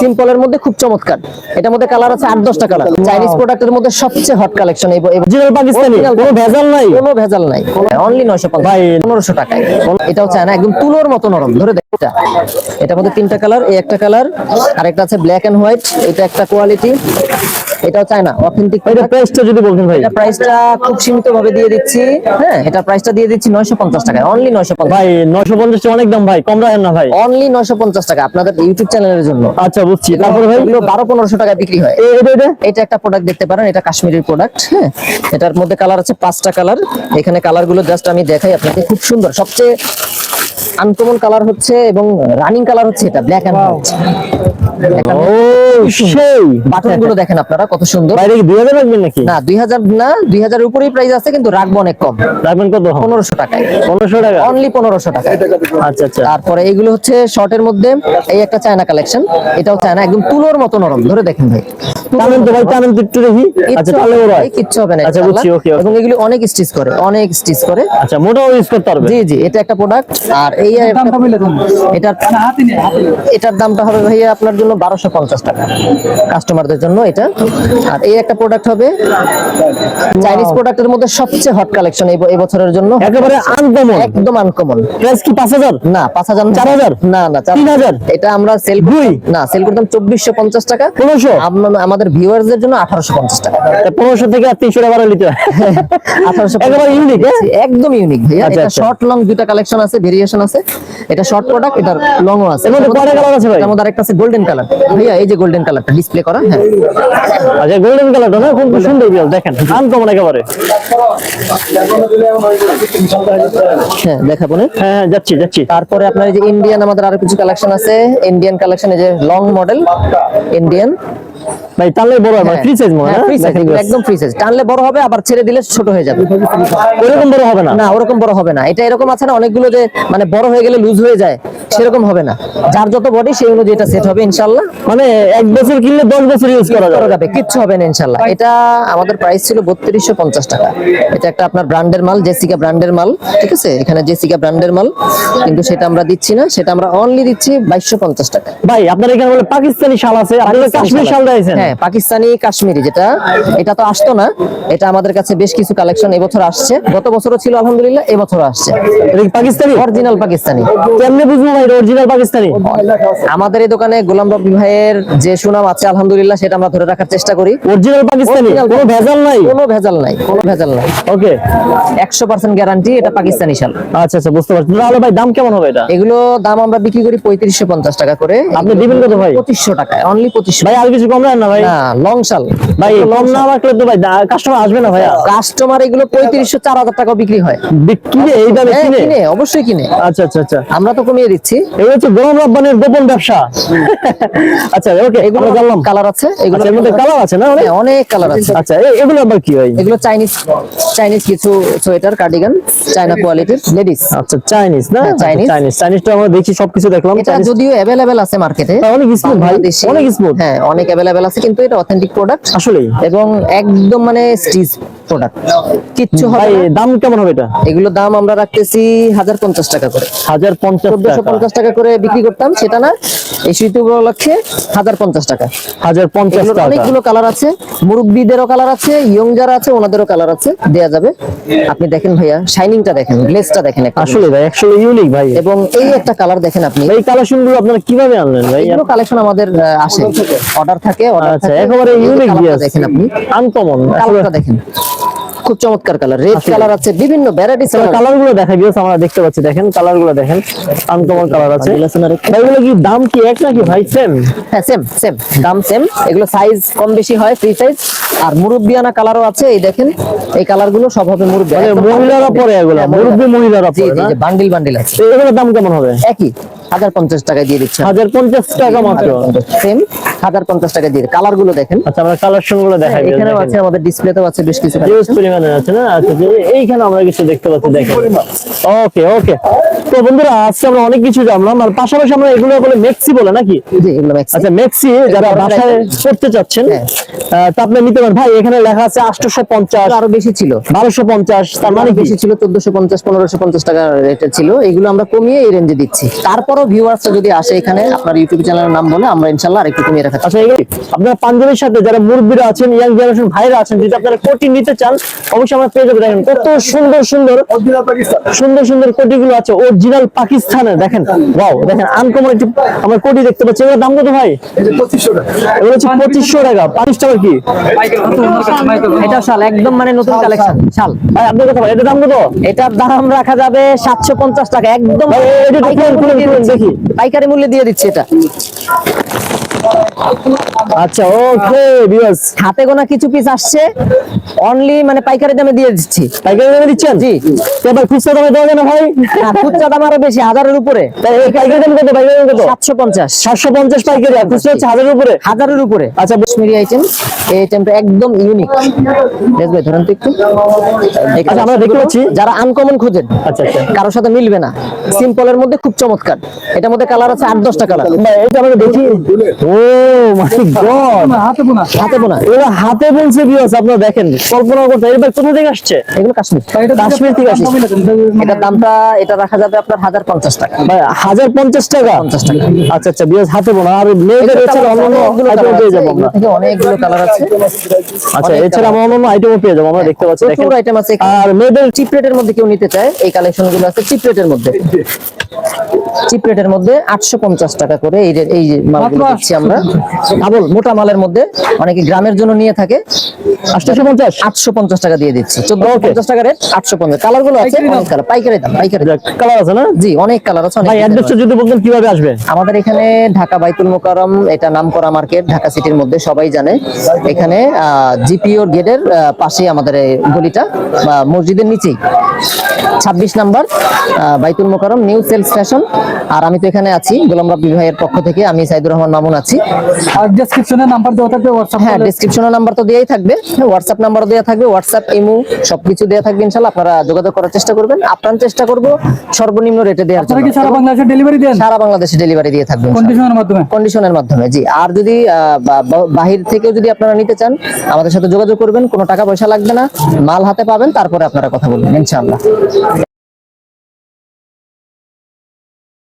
সিম্পলের মধ্যে খুব চমৎকার। এটার মধ্যে কালার আছে আট দশটা কালার চাইনিজ প্রোডাক্টের মধ্যে সবচেয়ে হট কালেকশন এই অরিজিনাল পাকিস্তানি কোনো ভেজাল নাই? কোনো ভেজাল নাই। অনলি নয়শো ভাই। পনেরোশো টাকায়। এটা হচ্ছে না একদম তুলোর মতো নরম। ধরে দেখ এটা। এটার মধ্যে তিনটা কালার এই একটা কালার আর একটা আছে ব্ল্যাক এন্ড হোয়াইট এটা একটা কোয়ালিটি এটাও চায়না অথেন্টিক এটা প্রাইসটা যদি বলতেন ভাই। এটা প্রাইসটা খুব সীমিত ভাবে দিয়ে দিচ্ছি। হ্যাঁ এটা প্রাইসটা দিয়ে দিচ্ছি নয়শো পঞ্চাশ টাকায় অনলি নয়শো পঞ্চাশ। ভাই নয়শো পঞ্চাশ অনেক দাম ভাই কম রাখেন না ভাই। অনলি নয়শো পঞ্চাশ টাকা আপনাদের ইউটিউব চ্যানেলের জন্য। আচ্ছা বুঝছি। তারপরে ভাই? এগুলো বারো পনেরোশো টাকায় বিক্রি হয়। এটা এটা? এটা একটা প্রোডাক্ট দেখতে পারেন এটা কাশ্মীরের প্রোডাক্ট হ্যাঁ। এটার মধ্যে কালার আছে পাঁচটা কালার এখানে কালারগুলো জাস্ট আমি দেখাই আপনাকে খুব সুন্দর। সবচেয়ে আনকমন কালার হচ্ছে এবং রানিং কালার হচ্ছে এটা ব্ল্যাক এন্ড হোয়াইট ও সেই। বাটনগুলো দেখেন আপনারা কত সুন্দর। বাইরে কি দুই হাজার রাখবেন নাকি? না দুই হাজার না দুই হাজার উপরেই প্রাইস আছে কিন্তু রাখব অনেক কম। রাখবেন কত? পনেরোশো টাকায়। পনেরোশো টাকা? অনলি পনেরোশো টাকা আচ্ছা আচ্ছা। তারপরে এইগুলো হচ্ছে শর্টের মধ্যে এই একটা চায়না কালেকশন এটাও চায়না একদম তুলোর মতো নরম। ধরে দেখেন ভাই। টানেন তো ভাই টানেন তো একটু দেখি। আচ্ছা তাহলে ওরা। কিচ্ছু হবে না আচ্ছা বুঝছি ওকে এবং এগুলো অনেক স্টিচ করে অনেক স্টিচ করে। আচ্ছা মোটাও ইউজ করতে পারবে। জি জি এটা একটা প্রোডাক্ট আর এই এটার এটার দামটা হবে ভাইয়া আপনার জন্য বারোশো পঞ্চাশ টাকা। কাস্টমারদের জন্য এটা। আর এই একটা প্রোডাক্ট হবে চাইনিজ প্রোডাক্টের মধ্যে সবচেয়ে হট কালেকশন এই বছরের জন্য। একেবারে আনকমন একদম আনকমন প্রাইস কি পাঁচ হাজার? না পাঁচ হাজার চার হাজার? না না চার তিন হাজার? এটা আমরা সেল দুই? না সেল করতাম চব্বিশশো পঞ্চাশ টাকা। পনেরোশো? আম- আমাদের ভিউয়ার্সদের জন্য আঠারোশো পঞ্চাশ টাকা। পনেরোশো থেকে আর তিনশো টাকা হয়। আঠারোশো একেবারে ইউনিক একদম ইউনিক ভাইয়া। আচ্ছা, এটা। শর্ট লং দুটা কালেকশন আছে ভেরিয়েশন আছে। এটা শর্ট প্রোডাক্ট এটা লং আছে। এর মধ্যে colour আছে ভাই? এর মধ্যে আরেকটা আছে গোল্ডেন কালার ভাইয়া এই যে গোল্ডেন কালারটা ডিসপ্লে করা হ্যাঁ। আচ্ছা গোল্ডেন কালারটা না খুব সুন্দর দেখেন আনকমন একেবারে। হ্যাঁ দেখাবো না। হ্যাঁ হ্যাঁ যাচ্ছি যাচ্ছি। তারপরে আপনার যে ইন্ডিয়ান আমাদের আরও কিছু কালেকশন আছে। ইন্ডিয়ান কালেকশন এই যে লং মডেল ইন্ডিয়ান ভাই বড় হয় ফ্রি সাইজ মনে হয়। একদম ফ্রি সাইজ টানলে বড় হবে আবার ছেড়ে দিলে ছোট হয়ে যাবে। বড় হবে না? না ওরকম বড় হবে না। এটা এরকম আছে না অনেকগুলো যে মানে বড় হয়ে গেলে লুজ হয়ে যায় সেরকম হবে না। যার যত বডি সেই অনুযায়ী এটা সেট হবে মানে এক বছর কিনলে দশ বছর ইউজ করা করা যাবে যাবে কিচ্ছু হবে না ইনশাল্লাহ এটা আমাদের প্রাইস ছিল বত্রিশশো পঞ্চাশ টাকা। এটা একটা আপনার ব্র্যান্ডের মাল জেসিকা ব্র্যান্ডের মাল ঠিক আছে? এখানে জেসিকা ব্র্যান্ডের মাল কিন্তু সেটা আমরা দিচ্ছি না সেটা আমরা অনলি দিচ্ছি বাইশশো পঞ্চাশ টাকা। ভাই আপনার এখানে বলে পাকিস্তানি শাল আছে কাশ্মীর শাল দিয়েছেন। হ্যাঁ পাকিস্তানি কাশ্মীরি যেটা এটা তো আসতো না এটা আমাদের কাছে বেশ কিছু কালেকশন এবছর আসছে। গত বছরও ছিল আলহামদুলিল্লাহ এবছর আসছে। পাকিস্তানি? অরিজিনাল পাকিস্তানি। কেমনে বুঝব ভাই অরিজিনাল পাকিস্তানি? আমাদের এই দোকানে গোলাম ভাইয়ের যে সুনাম আছে আলহামদুলিল্লাহ সেটা আমরা ধরে রাখার চেষ্টা করি। অরিজিনাল পাকিস্তানি? কোনো ভেজাল নাই? কোনো ভেজাল নাই কোনো ভেজাল নাই। ওকে একশো পার্সেন্ট গ্যারান্টি এটা পাকিস্তানি শাল। আচ্ছা আচ্ছা বুঝতে পারছি। তাহলে ভাই দাম কেমন হবে এটা? এগুলো দাম আমরা বিক্রি করি পঁয়ত্রিশশো পঞ্চাশ টাকা করে। আপনি দিবেন কত ভাই? পঁচিশশো টাকায় অনলি পঁচিশশো। ভাই আর কিছু কম না ভাই? না লং শাল। ভাই কম না রাখলে তো ভাই কাস্টমার আসবে না ভাইয়া। কাস্টমার এগুলো পঁয়ত্রিশশো চার হাজার টাকা বিক্রি হয়। কিনে এই দামে হ্যাঁ, কিনে? কিনে অবশ্যই কিনে। আচ্ছা আচ্ছা আচ্ছা। আমরা তো কমিয়ে দিচ্ছি। এগুলো হচ্ছে গোলাম রব্বানির গোপন ব্যবসা। আচ্ছা ওকে এগুলো জানলাম। কালার আছে এগুলো আচ্ছা, এর মধ্যে কালার আছে না অনেক হ্যাঁ, অনেক কালার আছে। আচ্ছা এগুলো আবার কি ভাই? এগুলো চাইনিজ চাইনিজ কিছু সোয়েটার কার্ডিগান চায়না কোয়ালিটির লেডিস আচ্ছা চাইনিজ না? হ্যাঁ। চাইনিজ চাইনিজটা আমরা দেখি সবকিছু দেখলাম। এটা যদিও অ্যাভেলেবেল আছে মার্কেটে হ্যাঁ, অনেক smooth ভাই, অনেক smooth। হ্যাঁ অনেক অ্যাভেলেবেল আছে কিন্তু এটা অথেন্টিক প্রোডাক্ট আসলেই। এবং একদম মানে স্টিচ প্রোডাক্ট কিচ্ছু হবে ভাই দাম কেমন হবে এটা? এগুলো দাম আমরা রাখতেছি হাজার পঞ্চাশ টাকা করে। হাজার পঞ্চাশ চোদ্দশো টাকা করে বিক্রি করতাম সেটা না। এই উপলক্ষে হাজার পঞ্চাশ টাকা। হাজার পঞ্চাশ টাকা। অনেকগুলো কালার আছে মুরব্বীদেরও কালার আছে ইয়ং যারা আছে ওনাদেরও কালার আছে দেয়া যাবে। আপনি দেখেন ভাইয়া শাইনিংটা দেখেন গ্লেসটা দেখেন আসলে ভাই আসলে ইউনিক ভাই। এবং এই একটা কালার দেখেন আপনি। এই কালেকশনগুলো আপনারা কীভাবে আনলেন ভাই? এগুলো কালেকশন আমাদের আসে। অর্ডার থাকে। অর্ডার আচ্ছা থাকে একেবারে ইউনিক দেখেন আপনি। আনকমন কালারটা দেখেন। খুব চমৎকার কালার রেড কালার আছে বিভিন্ন ভ্যারাইটিস কালারগুলো দেখা গিয়েছে আমরা দেখতে পাচ্ছি দেখেন কালারগুলো দেখেন আনকমন কালার আছে। এগুলো কি দাম কি এক নাকি ভাই সেম হ্যাঁ সেম সেম দাম সেম এগুলো সাইজ কম বেশি হয় ফ্রি সাইজ আর মুরব্বিয়ানা কালারও আছে এই দেখেন এই কালারগুলো সব হবে মুরব্বি মানে মহিলারা পরে এগুলো হ্যাঁ, মুরব্বী মহিলারা পরে জি বান্ডিল বান্ডিল আছে। এগুলোর দাম কেমন হবে? একই হাজার পঞ্চাশ দিয়ে দিচ্ছে। হাজার পঞ্চাশ টাকা মাত্র। সেম হাজার পঞ্চাশ টাকা দিয়ে কালারগুলো দেখেন। আচ্ছা আমরা কালেকশনগুলো দেখা এখানেও আছে আমাদের ডিসপ্লেতেও আছে বেশ কিছু পরিমাণে আছে না? আচ্ছা এইখানে আমরা কিছু দেখতে পাচ্ছি দেখেন। ওকে ওকে তো বন্ধুরা আজকে আমরা অনেক কিছু জানলাম আর পাশাপাশি আমরা এগুলো বলে মেক্সি বলে নাকি? আচ্ছা মেক্সি যারা বাসায় করতে চাচ্ছেন হ্যাঁ। তা আপনি নিতে পারেন। ভাই এখানে লেখা আছে আটশোশো পঞ্চাশ আরও বেশি ছিল। বারোশো পঞ্চাশ তার মানে বেশি ছিল চোদ্দশো পঞ্চাশ পনেরোশো পঞ্চাশ টাকা রেটের ছিল। এগুলো আমরা কমিয়ে এই রেঞ্জে দিচ্ছি। তারপরও যদি আসে এখানে আপনার ইউটিউব চ্যানেলের নাম বলে আমরা ইনশাল্লাহ আরেকটু কমিয়ে রাখা আচ্ছা আপনার পাঞ্জাবের সাথে যারা মুরব্বীরা আছেন ইয়াং জেনারেশন ভাইরা আছেন যদি আপনারা কোটি নিতে চান অবশ্যই আমরা পেয়ে দেখেন কত সুন্দর সুন্দর সুন্দর সুন্দর কোটি গুলো আছে অরিজিনাল পাকিস্তানের দেখেন ওয়াও দেখেন আনকমন একটি আমরা কোটি দেখতে পাচ্ছি। এগুলোর দাম কত ভাই? এগুলো হচ্ছে পঁচিশশো টাকা। পাঁচ টাকা কি? এটা শাল একদম মানে নতুন কালেকশন শাল। ভাই আপনার কথা এটার দাম কত? এটার দাম রাখা যাবে সাতশো পঞ্চাশ টাকা একদম দেখি। পাইকারি মূল্যে দিয়ে দিচ্ছে এটা। আচ্ছা ওকে বিয়াস হাতে গোনা কিছু পিস আসছে। অনলি মানে পাইকারি দামে দিয়ে দিচ্ছি। পাইকারি দামে দিচ্ছেন? জি। এবার খুচরা দামে দেওয়া না ভাই? খুচরা দাম আরও বেশি হাজারের উপরে। তাই এই পাইকারি দাম কত পাইকারি দাম কত? সাতশো পঞ্চাশ। সাতশো পঞ্চাশ পাইকারি আর খুচরা হচ্ছে হাজারের উপরে? হাজারের উপরে। আচ্ছা কাশ্মীরি আইটেম এই আইটেমটা একদম ইউনিক বেশ ভাই ধরেন তো একটু। আচ্ছা, আমরা দেখতে পাচ্ছি। যারা আনকমন খোঁজেন আচ্ছা আচ্ছা। কারোর সাথে মিলবে না। সিম্পলের মধ্যে খুব চমৎকার। এটার মধ্যে কালার আছে আট দশটা কালার ভাই এটা আমরা দেখি। ও মাই গড হাতে বোনা। হাতে বোনা। এরা হাতে বলছে বিয়াস আপনারা দেখেন। কল্পনা করতে এবার কোথা থেকে আসছে? এগুলো কাশ্মীর। কাশ্মীর থেকে আসছে। এটার দামটা এটা রাখা যাবে আপনার হাজার পঞ্চাশ টাকা। ভাই আচ্ছা আচ্ছা বিয়াস হাতে বোনা। আর মেয়েদের এছাড়া অন্যান্য আইটেম পেয়ে যাব আমরা। থেকে অনেকগুলো কালার আছে। আচ্ছা এছাড়া আমরা অন্যান্য আইটেমও পেয়ে যাব। আমরা দেখতে পাচ্ছি দেখেন। আইটেম আছে আর মেয়েদের চিপ রেটের মধ্যে কেউ নিতে চায় এই আছে চিপ রেটের মধ্যে। চিপ রেটের মধ্যে আটশো পঞ্চাশ টাকা করে এই এই যে মালগুলো দিচ্ছি আমরা। ডাবল মোটা মালের মধ্যে অনেকে গ্রামের জন্য নিয়ে থাকে। আটশো পঞ্চাশ? আটশো পঞ্চাশ টাকা দিয়ে দিচ্ছি। চোদ্দ পঞ্চাশ টাকা রেট আটশো পঞ্চাশ। কালারগুলো আছে অনেক কালার পাইকারি দাম পাইকারি কালার আছে না? জি অনেক কালার আছে অনেক অ্যাড্রেসটা যদি বলতেন কীভাবে আসবে? আমাদের এখানে ঢাকা বাইতুল মোকারম এটা নামকরা মার্কেট ঢাকা সিটির মধ্যে সবাই জানে। এখানে জিপিওর গেটের পাশে আমাদের গলিটা মসজিদের নিচেই। ছাব্বিশ number Baitul Mukarram new sale station. আর আমি তো এখানে আছি গোলাম রাব্বি ভাইয়ের পক্ষ থেকে আমি সাইদুর রহমান মামুন আছি। আর ডেসক্রিপশনে নাম্বার দেওয়া থাকবে হোয়াটসঅ্যাপ হ্যাঁ ডিসক্রিপশনের নাম্বার তো দেওয়াই থাকবে। হোয়াটসঅ্যাপ নাম্বারও দেওয়া থাকবে হোয়াটসঅ্যাপ ইমো সবকিছু দেওয়া থাকবে ইনশাল্লাহ। আপনারা যোগাযোগ করার চেষ্টা করবেন। আপনার চেষ্টা করব সর্বনিম্ন রেটে দেওয়ার আপনারা জন্য। কি সারা বাংলাদেশে ডেলিভারি দেন? সারা বাংলাদেশে ডেলিভারি দিয়ে থাকবে। কন্ডিশনের মাধ্যমে? কন্ডিশনের মাধ্যমে জি। আর যদি বাহির থেকেও যদি আপনারা নিতে চান আমাদের সাথে যোগাযোগ করবেন। কোনো টাকা পয়সা লাগবে না। মাল হাতে পাবেন তারপরে আপনারা কথা বলবেন ইনশাআল্লাহ